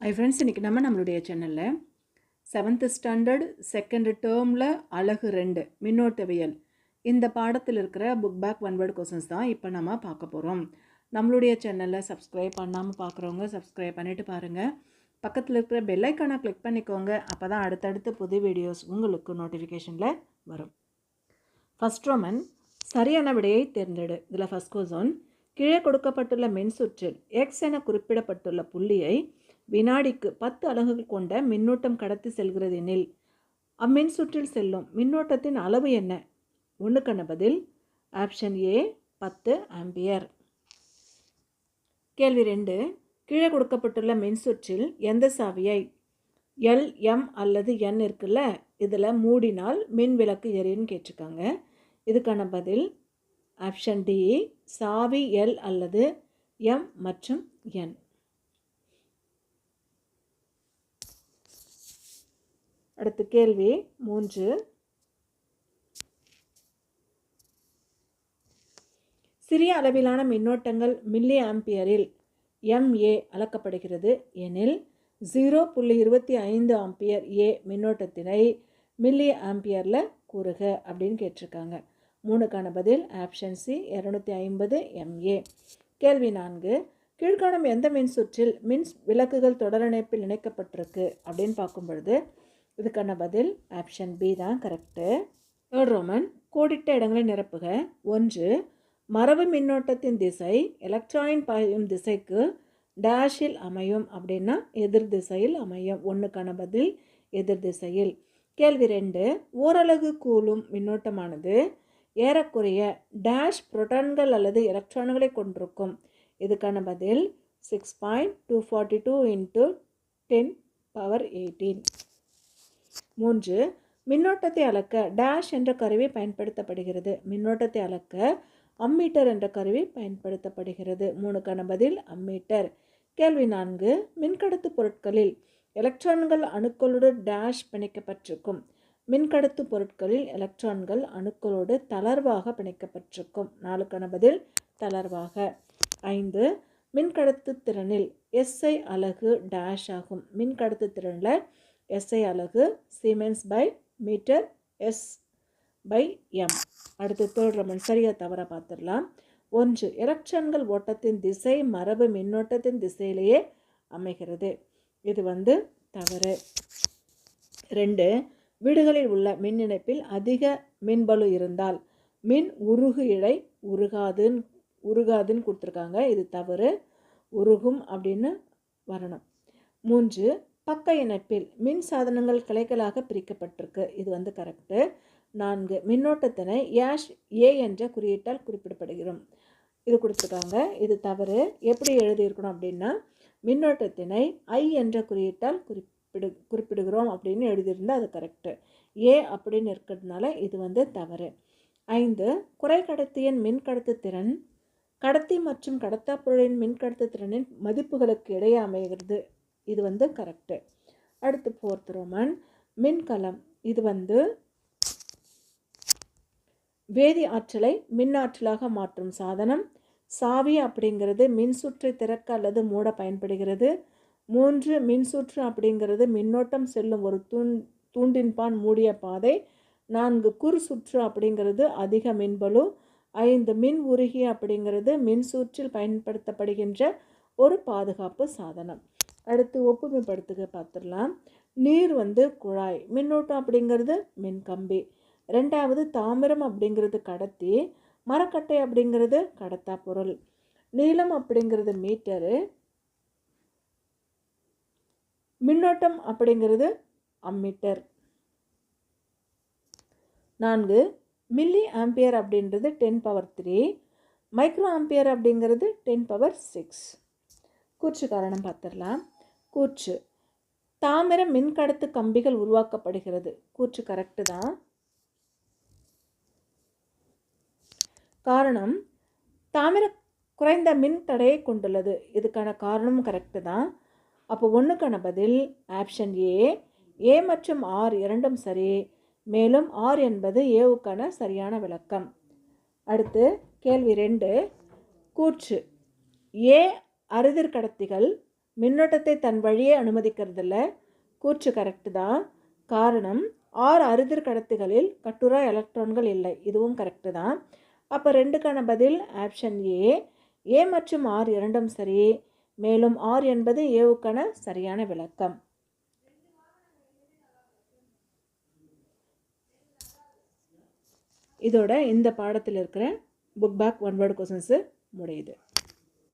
ஐ friends இன்றைக்கி நம்ம நம்மளுடைய சேனலில் செவன்த்து ஸ்டாண்டர்ட் செகண்ட் டேர்மில் அழகு ரெண்டு மின்னோட்டவியல். இந்த பாடத்தில் இருக்கிற book back one word questions தான் இப்போ நம்ம பார்க்க போகிறோம் நம்மளுடைய சேனலில் சப்ஸ்கிரைப் பண்ணாமல் பார்க்குறவங்க சப்ஸ்கிரைப் பண்ணிவிட்டு பாருங்கள் பக்கத்தில் இருக்கிற பெல்லைக்கானை கிளிக் பண்ணிக்கோங்க. அப்போ தான் அடுத்தடுத்து புது வீடியோஸ் உங்களுக்கு நோட்டிஃபிகேஷனில் வரும். ஃபஸ்ட் ரோமன் சரியான விடையை தேர்ந்தெடு. இதில் ஃபஸ்ட் கொஸ்டின் கீழே கொடுக்கப்பட்டுள்ள மின்சுற்றில் எக்ஸ் என குறிப்பிடப்பட்டுள்ள புள்ளியை வினாடிக்கு பத்து அலகுகள் கொண்ட மின்னூட்டம் கடத்தி செல்கிறது எனில் அம்மின் சுற்றில் செல்லும் மின்னோட்டத்தின் அளவு என்ன? ஒன்றுக்கான பதில் ஆப்ஷன் ஏ பத்து ஆம்பியர் கேள்வி ரெண்டு கீழே கொடுக்கப்பட்டுள்ள மின்சுற்றில் எந்த சாவியை? எல் எம் அல்லது என் இருக்குல்ல இதில் மூடினால் மின் விளக்கு எரியும்னு கேட்டிருக்காங்க. இதுக்கான பதில் ஆப்ஷன் டி சாவி எல் அல்லது எம் மற்றும் என் அடுத்து கேள்வி மூன்று. சிறிய அளவிலான மின்னோட்டங்கள் மில்லி ஆம்பியரில் எம்ஏ அளக்கப்படுகிறது. எனில் ஜீரோ புள்ளி இருபத்தி ஐந்து ஆம்பியர் ஏ மின்னோட்டத்தினை மில்லி ஆம்பியரில் கூறுக அப்படின்னு கேட்டிருக்காங்க. மூணுக்கான பதில் ஆப்ஷன் சி இரநூத்தி ஐம்பது எம்ஏ கேள்வி நான்கு. கீழ்காணும் எந்த மின் சுற்றில் மின் விளக்குகள் தொடரணைப்பில் இணைக்கப்பட்டிருக்கு அப்படின்னு பார்க்கும் பொழுது இதுக்கான பதில் ஆப்ஷன் பி தான் கரெக்டு தேர்ட் ரோமன் கோடிட்ட இடங்களை நிரப்புக. ஒன்று மரபு மின்னோட்டத்தின் திசை எலக்ட்ரானின் பாயும் திசைக்கு டேஷில் அமையும் அப்படின்னா எதிர் திசையில் அமையும். ஒன்றுக்கான பதில் எதிர் திசையில். கேள்வி ரெண்டு ஓரலகு கூலும் மின்னோட்டமானது ஏறக்குறைய டேஷ் புரோட்டான்கள் அல்லது எலக்ட்ரான்களை கொண்டிருக்கும். இதுக்கான பதில் six point two forty two into ten power eighteen மூன்று மின்னோட்டத்தை அளக்க டேஷ் என்ற கருவி பயன்படுத்தப்படுகிறது. மின்னோட்டத்தை அளக்க அம்மீட்டர் என்ற கருவி பயன்படுத்தப்படுகிறது. மூணுக்கான பதில் அம்மீட்டர் கேள்வி நான்கு மின்கடத்து பொருட்களில் எலக்ட்ரான்கள் அணுக்களோடு டேஷ் பிணைக்கப்பட்டிருக்கும். மின்கடத்து பொருட்களில் எலக்ட்ரான்கள் அணுக்களோடு தளர்வாக பிணைக்கப்பட்டிருக்கும். நாலுக்கான பதில் தளர்வாக. ஐந்து மின்கடத்து திறனில் எஸ்ஐ அலகு டேஷ் ஆகும். மின்கடத்து திறனில் எஸ்ஐ அலகு siemens by metre S by M அடுத்து தேர்ட் ரமன் சரியாக தவற பார்த்துடலாம். ஒன்று எலக்ட்ரான்கள் ஓட்டத்தின் திசை மரபு மின்னோட்டத்தின் திசையிலேயே அமைகிறது. இது வந்து தவறு. ரெண்டு வீடுகளில் உள்ள மின் இணைப்பில் அதிக மின்பலு இருந்தால் மின் உருகு இழை உருகாதுன்னு உருகாதுன்னு கொடுத்துருக்காங்க. இது தவறு. உருகும் அப்படின்னு வரணும். மூன்று பக்க இணைப்பில் மின் சாதனங்கள் கிளைகளாக பிரிக்கப்பட்டிருக்கு. இது வந்து கரெக்டு நான்கு மின்னோட்டத்தினை யாஷ் ஏ என்ற குறியீட்டால் குறிப்பிடப்படுகிறோம். இது கொடுத்துருக்காங்க. இது தவறு. எப்படி எழுதியிருக்கணும் அப்படின்னா மின்னோட்டத்தினை ஐ என்ற குறியீட்டால் குறிப்பிடு குறிப்பிடுகிறோம் அப்படின்னு எழுதியிருந்தால் அது கரெக்டு ஏ அப்படின்னு இருக்கிறதுனால இது வந்து தவறு. ஐந்து குறை கடத்தியின் மின்கடத்து திறன் கடத்தி மற்றும் கடத்தா பொருளின் மின்கடத்து திறனின் மதிப்புகளுக்கு இடையே அமைகிறது. இது வந்து கரெக்டு அடுத்து ஃபோர்த் ரோமன் மின்கலம். இது வந்து வேதி ஆற்றலை மின் ஆற்றலாக மாற்றும் சாதனம். சாவி அப்படிங்கிறது மின்சுற்றை திறக்க அல்லது மூட பயன்படுகிறது. மூன்று மின்சுற்று அப்படிங்கிறது மின்னோட்டம் செல்லும் ஒரு தூண் தூண்டின்பான் மூடிய பாதை. நான்கு குறு சுற்று அப்படிங்கிறது அதிக மின்பலு ஐந்து மின் உருகி அப்படிங்கிறது மின்சூற்றில் பயன்படுத்தப்படுகின்ற ஒரு பாதுகாப்பு சாதனம். அடுத்து ஒப்புமைப்படுத்துக பார்த்துடலாம். நீர் வந்து குழாய் மின்னோட்டம் அப்படிங்கிறது மின் கம்பி. ரெண்டாவது தாமிரம் அப்படிங்கிறது கடத்தி மரக்கட்டை அப்படிங்கிறது கடத்தா பொருள். நீளம் அப்படிங்கிறது மீட்டரு. மின்னோட்டம் அப்படிங்கிறது அம்மீட்டர். நான்கு மில்லி ஆம்பியர் அப்படின்றது ten power three micro ampere அப்படிங்கிறது டென் பவர் சிக்ஸ். கூற்று காரணம் பார்த்துடலாம். கூற்று. தாமிர மின்கடத்து கம்பிகள் உருவாக்கப்படுகிறது. கூற்று கரெக்டு தான். காரணம் தாமிர குறைந்த மின் தடையை கொண்டுள்ளது. இதுக்கான காரணமும் கரெக்டு தான். அப்போ ஒன்றுக்கான பதில் ஆப்ஷன் ஏ ஏ மற்றும் ஆர் இரண்டும் சரி. மேலும் ஆர் என்பது ஏவுக்கான சரியான விளக்கம். அடுத்து கேள்வி ரெண்டு கூற்று. ஏ அறுதிர் கடத்திகள் மின்னோட்டத்தை தன் வழியே அனுமதிக்கிறதில்ல. கூற்று கரெக்டு தான். காரணம் ஆறு அறுதிர் கடத்திகளில் கட்டுரா எலக்ட்ரான்கள் இல்லை. இதுவும் கரெக்டு தான். அப்போ ரெண்டுக்கான பதில் ஆப்ஷன் ஏ ஏ மற்றும் ஆர் இரண்டும் சரி. மேலும் ஆர் என்பது ஏவுக்கான சரியான விளக்கம். இதோட இந்த பாடத்தில் இருக்கிற book back one word questions முடியுது.